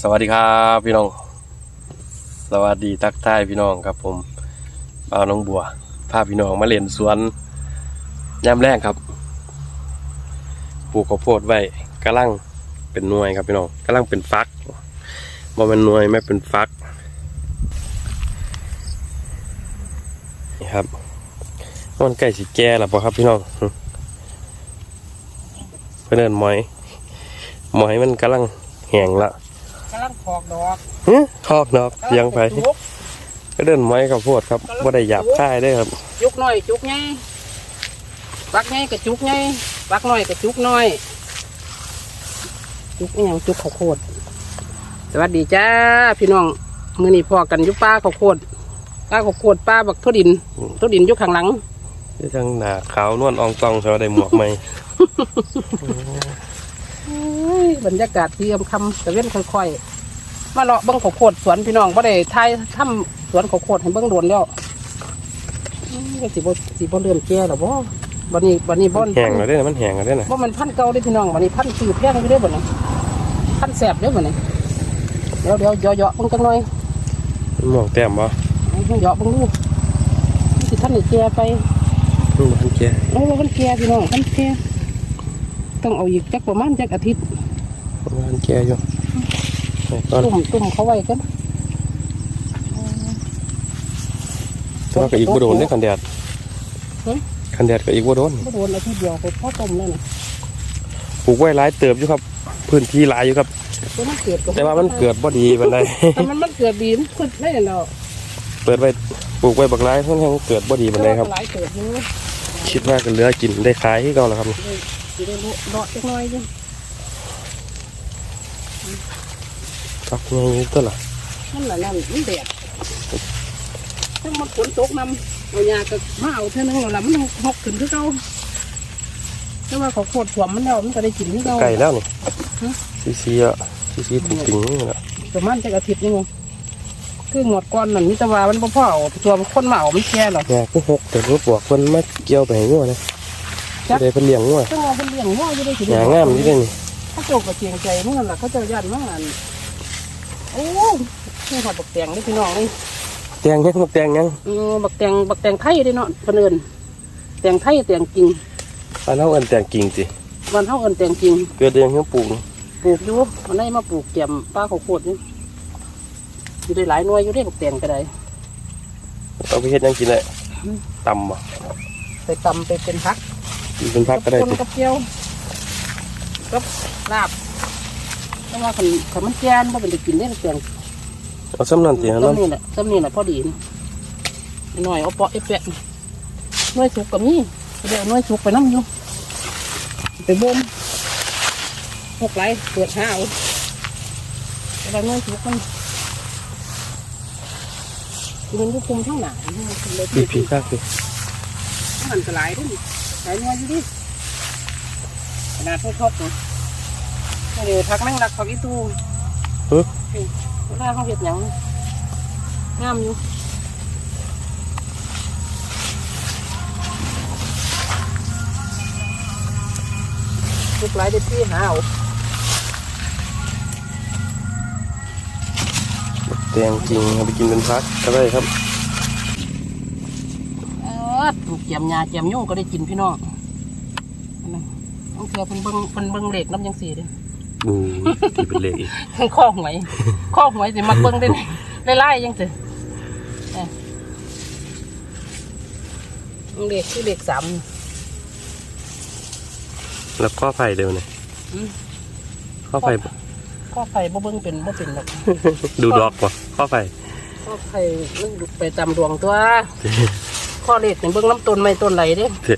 สวัสดีครับพี่น้อง สวัสดีทักทายพี่น้องครับผมบ่าวน้องบัวพาพี่น้องมาเล่นสวนยามแรกครับปลูกข้าวโพดไว้กำลังเป็นหน่วยครับพี่น้องกำลังเป็นฟักบ่เป็นหน่วยไม่เป็นฟักนี่ครับมันใกล้สิแก่แล้วป่ะครับพี่น้องเพื่อนเอินหมอย หมอยมันกำลังแห้งละ กำลังถอกดอกฮึคอกนอกเสียังไปจุกก็เดินไม้กับโพดครับว่าได้หยาบค่ายได้ครับ จุกน้อยจุกไงปักไงกับจุกไงปักน้อยกับจุกน้อย จุกอหย่างจุกข้าวโพดสวัสดีจ้าพี่น้องมือนี้พอกันอยุป้าข้าวโพดป้าข้าวโพดป้าบักทุดินทุดินอยุข้างหลัง ที่ทางหนาขาวนวลอองตองเขาได้หมวกไหมเอ้ยบรรยากาศที่อำคำตะเว้นค่อยๆ มาเลาะเบิ้งข้าวโพดสวนพี่น้องบ่ได้ทายทำสวนข้าวโพดให้เบิ้งโดนแล้วอืมก็สิบ่สิบ่เริ่มแก่หรอบ่บันนี้บันนี้บ่แห้งแล้วได้นะมันแห้งแล้วได้นะว่ามันพันเก่าได้อพี่น้องบันนี้พันสื่อแพงอยู่ได้อบ่เนี่ยพันแสบได้อบ่เนี่ยเดี๋ยวเดี๋ยวเหยาะๆเบิ่งจังหน่อยหมวกแต้มบ่เอาเหยาะเบิ่งดูสิท่านนี่แก่ไปมันบ่ทันแก่โอ้มันแก่พี่น้องมันแก่ต้องเอาอีกจักประมาณจักอาทิตย์ มันบ่ทันแก่อยู่ ไปก่อนตุ่มตุ่มเขาไว้กันแต่ว่าก็อีกบ่โดนได้อคันแดดหึคันแดดก็อีกบ่โดนบ่โดนอาทิตย์เดียวไปพ่อต้มแล้วน่ะปลูกไว้หลายเติบอยู่ครับ พื้นที่หลายอยู่ครับแต่มันเกิดแต่ว่ามันเกิดบ่ดีปานใดแต่มันมันเกิดดีมันขึ้นได้แล้วเปิดไว้ปลูกไว้บักหลายค่อนข้างเกิดบ่ดีปานใดครับหลายเกิดอยู่คิดว่าก็เหลือกินได้ขายคือเก่าแล้วครับได้สิได้เลาะจักหน่อย อยู่ครับนี่ตัวล่ะนั่นแหละนั่นมันแดดถ้ามันฝนตกนำเอายาก็มาเอาเท่านึงแล้วล่ะมันหกขึ้นคือเก่าแต่ว่าเขาโคตรถ่วมมันแล้วมันก็ได้กินคือเก่าไก่แล้วนี่ฮะซีซีอะซีซีติ่งๆนี่แหละประมาณจักอาทิตย์นึงคือหมดก้อนนั่นมิตรวามันบ่พอเอาตัวมันคนมาเอามันแก่หรอกแง่คือหกแต่รู้ปวกคนมาเกี่ยวไปให้งัวนะจ๊ะได้เป็นเลี้ยงงัวต้องเอาเป็นเลี้ยงง้ออยู่ได้สิหยางามนี่เลยนี่เขาโจกกับเสียงใจเมื่อนั้นล่ะเขาเจะยันมาก โอ้นี่หอดบักแตงนี่พี่น้องนี่แตงยังบักแตงยังเออบักแตงบักแตงไทยเด้เนาะเพิ่นเอิ้นแตงไทยแตงจริงอันเราเอินแตงกิ่งสิวันเฮาเอิ้นแตงจริงเกิดเองเพิ่งปลูกปลูกอยู่มันได้มาปลูกแกมป้าข้าวโพดนี่อยู่ได้หลายหน่วยอยู่ได้บักแตงก็ได้เอาไปเฮ็ดหยังกินได้อืมตำบ่ไปตำไปเป็นพักกินเป็นพักก็ได้คนสิกับเจียวกับลาบ แต่ว่าคันคันมันแก่นบ่เป็นได้กินได้บักแตงเอาซ้ำนั่นสิฮะซ้ำน้ำนี่แหละซ้ำนี่แหละพอดีนี่หน่อยเอาเปาะไอ้แปะนี่หน่วยสุกกับนี่เดี๋ยวหน่วยสุกไปน้ำอยู่ไปบ่มหกไหลเปิดห้าเอาแต่ว่าหน่วยสุกมันมันก็คุมทั้งหนาเลยพี่พี่คักสิมันก็หลายด้วยหลายหน่วยอยู่ดิขนาดทดๆนะ เดี๋ยวพักแม่งรักพักอีตูเฮ้ยเวลาเขาเห็ดหยังงามอยู่ลูกหลายเด็ดที่หาเอาแตงจริงเอาไปกินเป็นพักก็ได้ครับเออถูกเจียมยาเจียมยุ่งก็ได้กินพี่น้องอันนั้นต้องเทือเป็นเบิ้งเป็นเบิ้งเหล็กน้ำยังสีเลย ดูที่เป็นเลขอีกข้อหวยข้อหวยสิมักเบิ้งได้ได้ไล่ยังสิเอ้ยเหล็กคือเหล็กสามแล้วข้อไผ่เดียวนี่อืมข้อไผ่ข้อไผ่บ่เบิ้งเป็นบ่เป็นหรอกดูดอกป่ะข้อไผ่ข้อไผ่มันไปตามดวงตัวข้อเหล็กเนี่ยเบิ้งน้ำต้นไม้ต้นไหลเด้เด้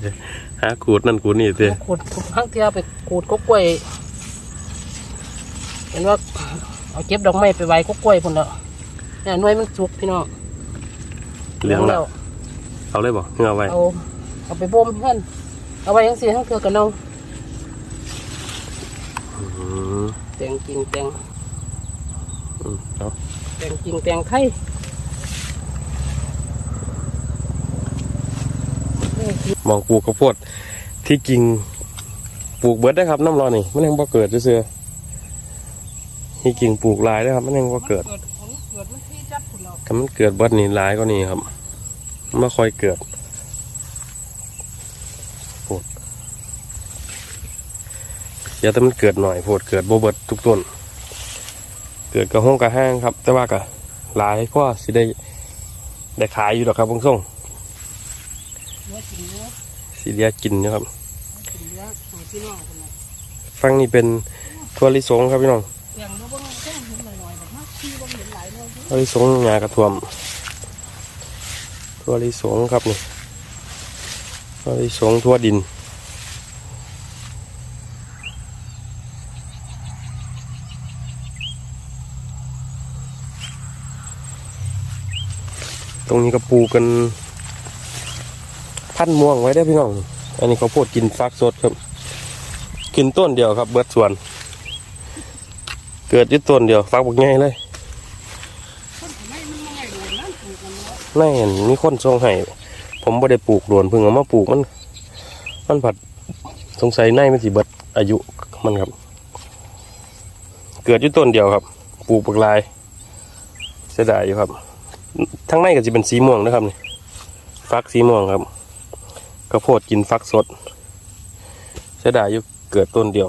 หาขูดนั่นขูดนี่เด้ขูดทั้งเทียไปขูดก็กล้วย เห็นว่าเอาเก็บดอกไม้ไปไว้ก็กล้วยพุ่นแล้วเนี่ยหน่วยมันสุกพี่น้องเหลืองแล้วเอาเลยบ่เงาไว้เอาเอาไปบ่มเพื่อนเอาไว้ยังสีทั้งเทือกันเอาอืมแตงจริงแตงอืมเอาแตงจริงแตงไทยนี่มองปลูกข้าวโพดที่กิ่งปลูกเบิดได้ครับน้ำร้อนนี่มันยังบ่เกิดเซื่อ ๆที่กิ่งปลูกหลายนะครับ มันยังก็เกิดมันเกิดมันที่จับคุณเราถ้ามันเกิดบัดนี่หลายก็นี่ครับมันไม่ค่อยเกิดโพดเดี๋ยวแต่มันเกิดหน่อยโพดเกิดโบเบิดทุกต้น เกิดกระห้องกระห้างครับ แต่ว่าก็หลายก็สิได้ได้ขายอยู่หรอกครับพงส่งเนื้อกินเนื้อสิเดียกินอยู่ครับกินเนื้อหอยพี่น้องคนละฟังนี่เป็นทัวลิสงครับพี่น้อง สียงเนื้อบ้างแค่เห็นหน่อยๆแบบว่าที่บ้างเห็นหลายเลยทั่วลิสงหญ้ากระท่วมทั่วลิสงครับนี่ทั่วลิสงทั่วดินตรงนี้ก็ปลูกกัน พันม่วงไว้ได้พี่น้อง อันนี้เขาวโพดกินฟักสดครับ กินต้นเดียวครับ เบิดส่วน เกิดยึดต้นเดียวฟักบักง่ายเลยคนไม่มันไม่โดนนั่นปลูกกันเนาะไม่เห็นมีคนส่งให้ผมไม่ได้ปลูกโดวนเพิ่งเอามาปลูกมัน มันผัดสงสัยในมันสิเบิดอายุมันครับ เกิดอยู่ต้นเดียวครับ ปลูกปักลายเสียดายอยู่ครับ ทั้งในก็จะเป็นสีม่วงนะครับนี่ฟักสีม่วงครับกระโพดกินฟักสดเสียดายอยู่เกิดต้นเดียว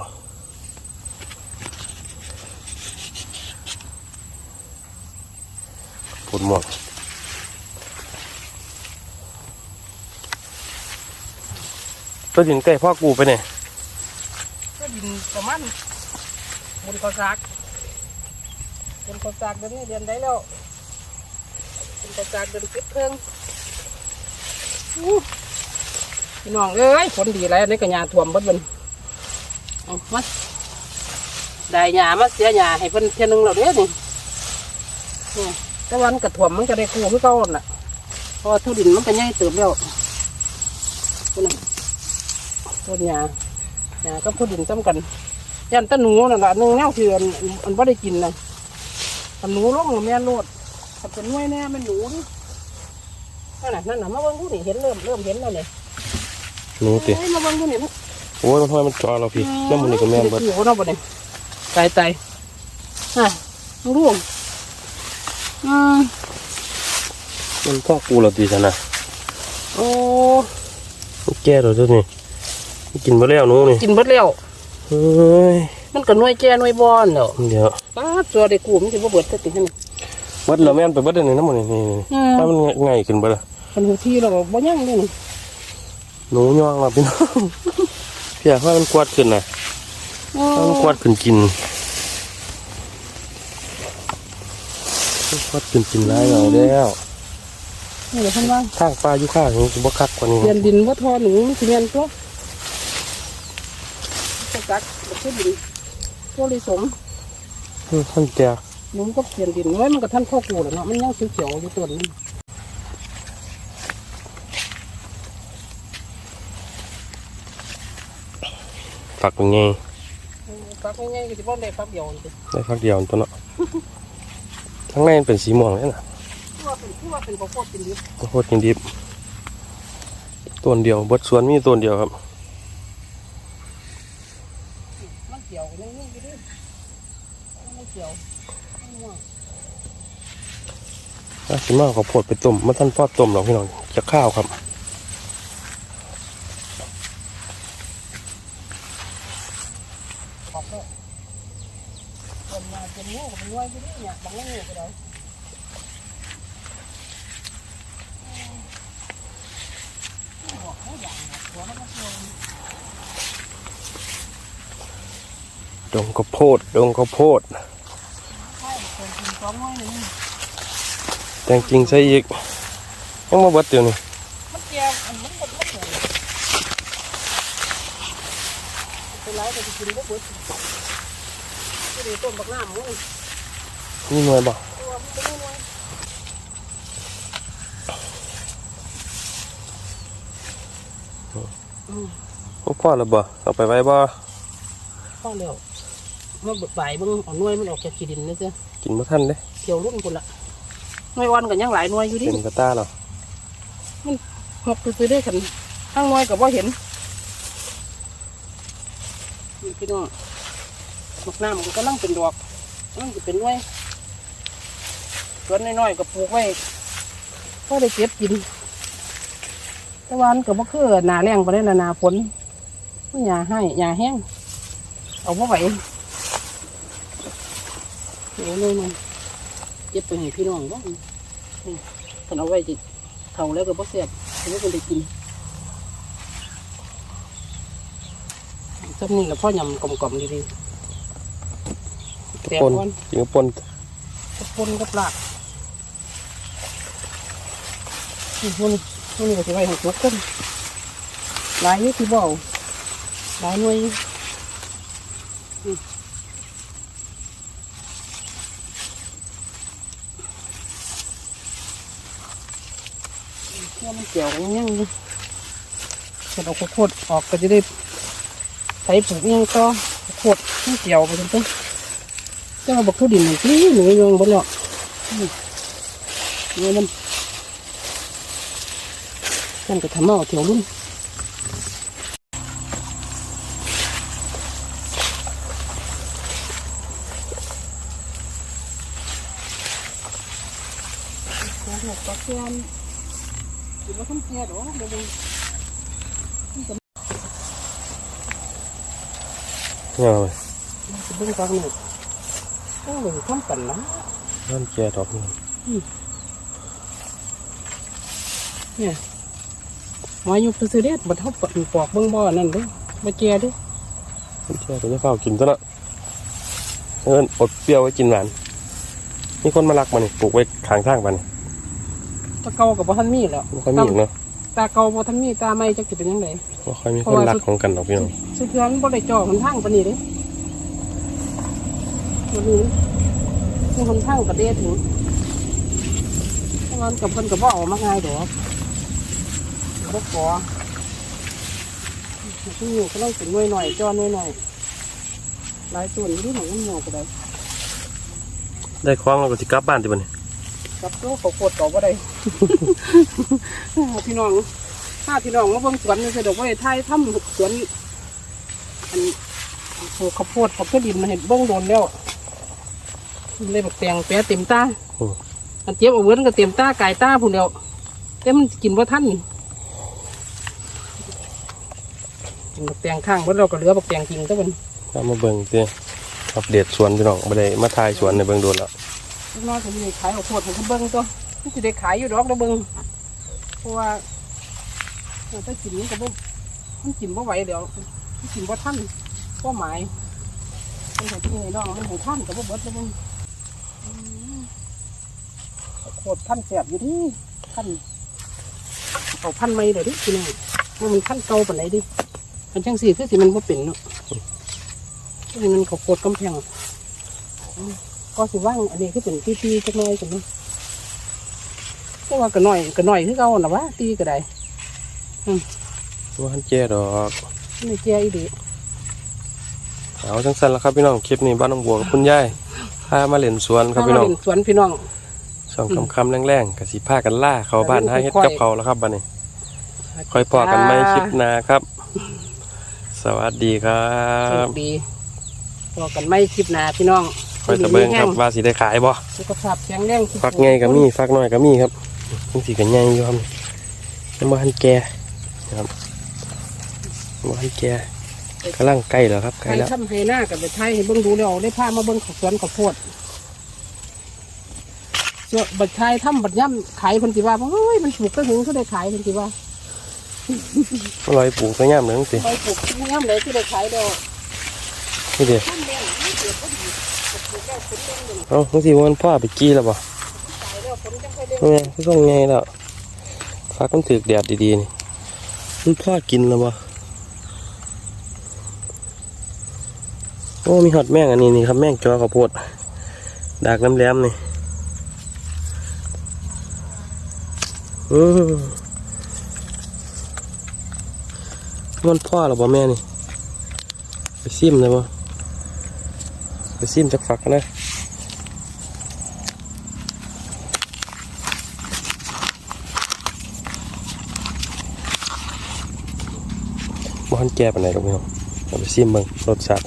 ผลม่วงตัวดินใกล้พ่อกูไปเนี่ยก็ดินประมาณบนกอซากบนกอซากเดือนนี้เดือนได้แล้วบนกอซากเดือนปิดเพิ่งพี่น้องเอ้ยฝนดีแล้วในกระยาท่วมบดบนมาได้หญ้ามาเสียหญ้าให้เพิ่นเท่ยนึงแล้วเด้อนี่ แต่วันกระท่วมมันก็ได้กู้คือเก่าหั่นน่ะเพราะว่าทุดินมันก็ใหญ่เติบแล้วนี่นะต้นหญ้าอ่าก็พูดดินซ้ำกันยันแตะหนูนั่นแหละหนึ่งแนวคืออันอันบ่ได้กินนะอันหนูลงแม่นโลดถ้าเป็นหน่วยแน่แม่นหนูนี่นั่นน่ะนั่นน่ะมาเบิ่งดูนี่เห็นเริ่มเริ่มเห็นแล้วเนี่ยหนูติเอ้ยมาเบิ่งดูนี่นะโอ้ยมันทำไมมันจอเราพี่น้ำมันนี่ก็แม่นเบิดโอ้เนาะบ่เนี่ยตายตายอะลูก อืมมันพ่อกูเราตีชนะโอ้มันแก่เราตัวนี้มันกินมาแล้วหนูนี่กินเบิดแล้วเฮ้ยมันก็หน่วยแก่หน่วยบอนแล้วเดี๋ยวป้าดตัวได้กูมันสิบ่เบิดซะติหั่นนี่เบิดเราแม่นไปเบิดในน้ำมันนี่นี่นี่อืมถ้ามันง่ายขึ้นเบิดอะคันหูที่เราก็บ่ยังเลยนี่หนูย่องเราพี่น้องพี่อยากให้มันกวาดขึ้นนะโอ้ให้มันกวาดขึ้นกิน วาดขึ้นกินร้ายเราแล้วนี่เดี๋ยวเพิ่นว่าข้างปลาอยู่ข้างนี้คือบ่คักกว่านี้เรียนดินว่าทอหนูมันสิเรียนตัวก็จักบ่คือดินตัวลิสมอืมท่านแจกหนูก็เรียนดินไว้มันก็ท่านพ่อกูแหละเนาะมันยังเขียวอยู่ต้นนี้ฝักเป็นไงฟักง่ายๆก็สิบ่ได้ฟักเดียวได้ฝักเดียวตัวเนาะ ทั้งในมันเป็นสีม่วงเลยนะทั่วเป็นทั่วเป็นข้าวโพดเป็นดิบข้าวโพดกินดิบต้นเดียวบดสวนมีต้นเดียวครับมันเกี่ยวยังนี่อยู่ดิมันเกี่ยวม่วงอาสิมากข้าวโพดไปต้มมาท่านพอดต้มหรอกพี่น้องจะข้าวครับ ออกแล้วเดินมาเป็นงูก็เป็นงูอยู่ดิเนี่ยบางงูก็ได้บอกเขาอย่างเนี่ยหัวมันก็เขียว ดงข้าวโพด ดงข้าวโพดใช่เคยกินสองน้อยหนึ่งแตงจริงใส่อีก ยังมาเบิดเดียวนี่มันแก่อันมันหมดมันหมดเป็นไรก็จะกินก็เบิดก็ดีต้นบักน้ำมึงนี่หน่วยบ่ตัวมันเป็นน้อยโอ้พ่อแล้วบ่เอาไปไว้บ่พอแล้ว มันบดใบมึงเอาหน่วยมันออกจากขีดินนี่จ้ะกินบ่ทันเด้เขียวรุ่นคนละหน่วยวันกันยังหลายหน่วยอยู่ดิเป็นกระตาเนาะหกซื้อได้ขันทั้งหน่วยกับว่าเห็นนี่พี่น้องบักน้ำมันก็กำลังเป็นดอกมันจะเป็นหน่วยสวนน้อยๆก็ปลูกไว้ก็ได้เก็บกินต่วามันก็บ่คือหนาแรงไปได้ละนาฝนมันหยาให้หยาแห้งเอาไหว เดี๋ยวเลยมันเก็บไปให้พี่น้องบ้างนี่คนเอาไว้จิเท่าแล้วก็บ่เสียบไม่คนได้กินจำนี่แหละพ่อยำกลมๆดีๆแตกปนก่อนกินกับปนกับปนกับลากนี่มันมันนี่ก็สิไว้ให้ทุกคนหลายอยู่ที่บ่เอาหลายหน่วย อยู่อืมเนี่ยมันเกี่ยวกันยังอยู่จะเอาข้าวโพดออกก็จะได้ใส่ผงยังต่อข้าวโพดที่เกี่ยวไปจนต้นเจ้าบอกทุดินมันกลิ้งหนูยังบนหรอกนี่นี่มันนั่นก็ทำเอาเถียวรุ่นโอ้โหตะเกียน คิดว่าต้องแก่หรอเดี๋ยวดูเนี่ยเบิ่งกลางหนึ่งก็เลยทำกันนะนั่นแก่ดอกนี่เนี่ยมาอยู่ซื้อเด็ดบัดเขาปอกปอกเบิ่งบ่อนั่นเด้อมาแก่เด้อมันแก่จะเฝ้ากินตัวละเอิ้นอดเปรี้ยวไว้กินหวานมีคนมารักมันนี่ปลูกไว้ข้างทางมันนี่ ตาเก่ากับบ่ทันมีแล้วไม่ค่อยมีอีกเนาะตาเก่าบ่ทันมีตาใหม่จักสิเป็นจังไดไม่ค่อยมีคนรักของกันหรอกพี่น้องสุดเทือนบ่ได้จ่อหนทางปานนี้เด้วันนี้มีหนทางประเดถึงเพราะงั้นกับเพิ่นก็บ่เอามาง่ายดอกบ่ขอที่อยู่ก็ต้องเป็นหน่วยหน่อยจ่อหน่วยหน่อยหลายส่วนอยู่ที่หนองน้ำหนองก็ได้ได้คล้องแล้วก็สิกลับบ้านที่บันนี่ กับตัวเขาโคตรต่อบ่ได้ พี่น้องถ้าพี่น้องมาเบิ่งสวนนี่คือดอกไม้ไทยทำสวนอันปลูกข้าวโพดข้าวโพดดินมาเห็นเบิ่งโดนแล้วเลยบักแตงแปะเต็มตาอันเจี๊ยบเอาเวิ้นก็เต็มตาไก่ตาพุ่นเดียวแต่มันกินว่าท่านกินบักแตงข้างเบิดเราก็เหลือบักแตงจริงแต่มันเอามาเบิ่งสิอัปเดตสวนพี่น้องไม่ได้มาถ่ายสวนในเบิ่งโดนแล้ว ลูกน้อยผมมีขายข้าวโพดผมก็เบิ่งตัวมันจะได้ขายอยู่ดอกเด้อเบิ่งเพราะว่าเออถ้ากินมันก็บ่มันกินบ่ไหวเดี๋ยวมันกินบ่ทันก็หมายมันให้พี่ให้น้องมันให้ท่านก็บ่เบิดแล้วมึงอืมข้าวโคตรพันแสบอยู่ดิพันเอาพันไม่เดี๋ยวดิพี่น้องว่ามันพันเก่าปานไหนดิมันจังสีคือสิมันบ่เป็นเนาะนี่มันข้าวโพดกำแพงอืม ก็สิว่างอันนี้คือเป็นตีๆจักหน่อยจังเนาะแต่ว่าก็น้อยก็น้อยคือเก่าน่ะวะตีก็ได้ว่าหันแก่ดอกไม่แก่อีดีเอาจังสั้นแล้วครับพี่น้องคลิปนี้บ้านน้องบัวกับคุณยายพามาเล่นสวนครับพี่น้องมาเล่สวนพี่น้องสองคำคำๆแรงๆกับสีผ้ากันล่าเขาบ้านให้เฮ็ดกับเขาวแล้วครับบ้านนี้คอยพอกันไหมคลิปหนาครับ สวัสดีครัโชบคดีพอกันไม่คลิปหน้าพี่น้องค อยตะเบิงครับว่าสีได้ขายบ่สุขภาพแข็งแรงฟักไงก็มีฟักน้อยก็มีครับมันสีกันใหญ่อยู่ครับยังบ่ทันแก่นะครับบ่ทันแก่กำลังใกล้แล้วครับใกใคล้รแล้วทำให้หน้ากับไปไทยให้เบิ่งดูแล้วได้พามาเบิ่งข้าวสวนข้าวโพดเจ้าบัดไทยทำบัดย่ำขายเพิ่นสิว่าเฮ้ยมันปลูกก็ถึงเขาได้ขายเพิ่นสิว่ามันลอยปลูกสวยงามเลยจังสิไปปลูกย่ำเลยที่ได้ขายเด้อนี่เด้ท่านแดงไม่เกิดก็ดีปลูกแล้วผล เด้งเลยเอ้าจังสิว่ามันพ่อไปกี้แล้วบ่ขายแล้วผลจังค่อยเด้งนี่คือส่งไงแล้วฟักมันถือแดดดีๆนี่มันพ่อกินแล้วบ่โอ้มีหอดแม่งอันนี้นี่ครับแม่งจอข้าวโพดดากน้ำแหลมนี่อือมันพ่อหรอบ่แม่นี่ไปซิมเลยบ่ ไปซิมจากฝักนะบ้านแก่ปานไหนดอกพี่น้องเอาไปซิมเบิ่งรสชาติ